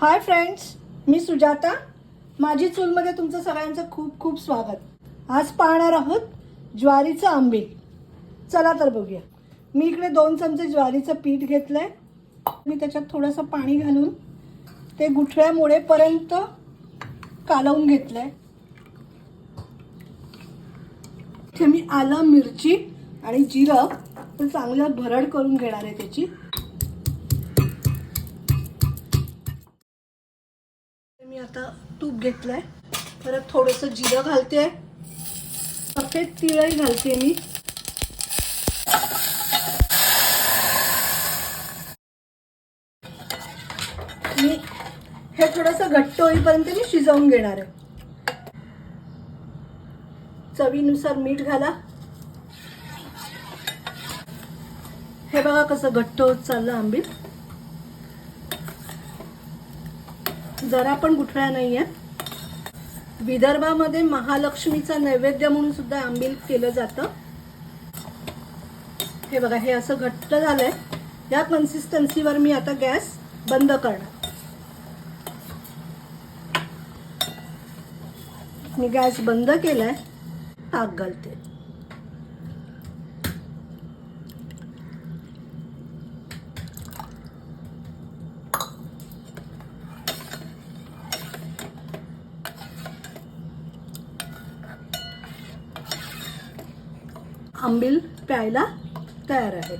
Hi friends मी सुजाता. माझी चूलमध्ये तुमचं सगळ्यांचं खूप खूप स्वागत. आज पाहणार आहोत ज्वारीचं आंबील चला तर बघूया. मी इकडे दोन चमचे ज्वारीचं पीठ घेतलंय. मी त्याच्यात थोडंसं पाणी घालून ते गुठळ्या मोडेपर्यंत कालवून घेतलंय. इथे मी आलं मिरची आणि जिरं. तर चांगलं भरड करून घेणार आहे त्याची. आता तूप घेतलंय. परत थोडंसं जिरं घालते सफेद तिळही घालते मी. मी हे थोडंसं घट्ट होईपर्यंत मी शिजवून घेणार आहे. चवीनुसार मीठ घाला. हे बघा कसं घट्ट होत चाललं आंबील. जरा पण गुठळ्या नाही आहेत विदर्भामध्ये महालक्ष्मीचा नैवेद्य म्हणून सुद्धा आंबील केलं जातं. हे बघा हे असं घट्ट झालंय. या कन्सिस्टन्सीवर मी आता गॅस बंद करणार. मी गॅस बंद केलाय. ताक घालते. आंबील प्यायला तयार आहे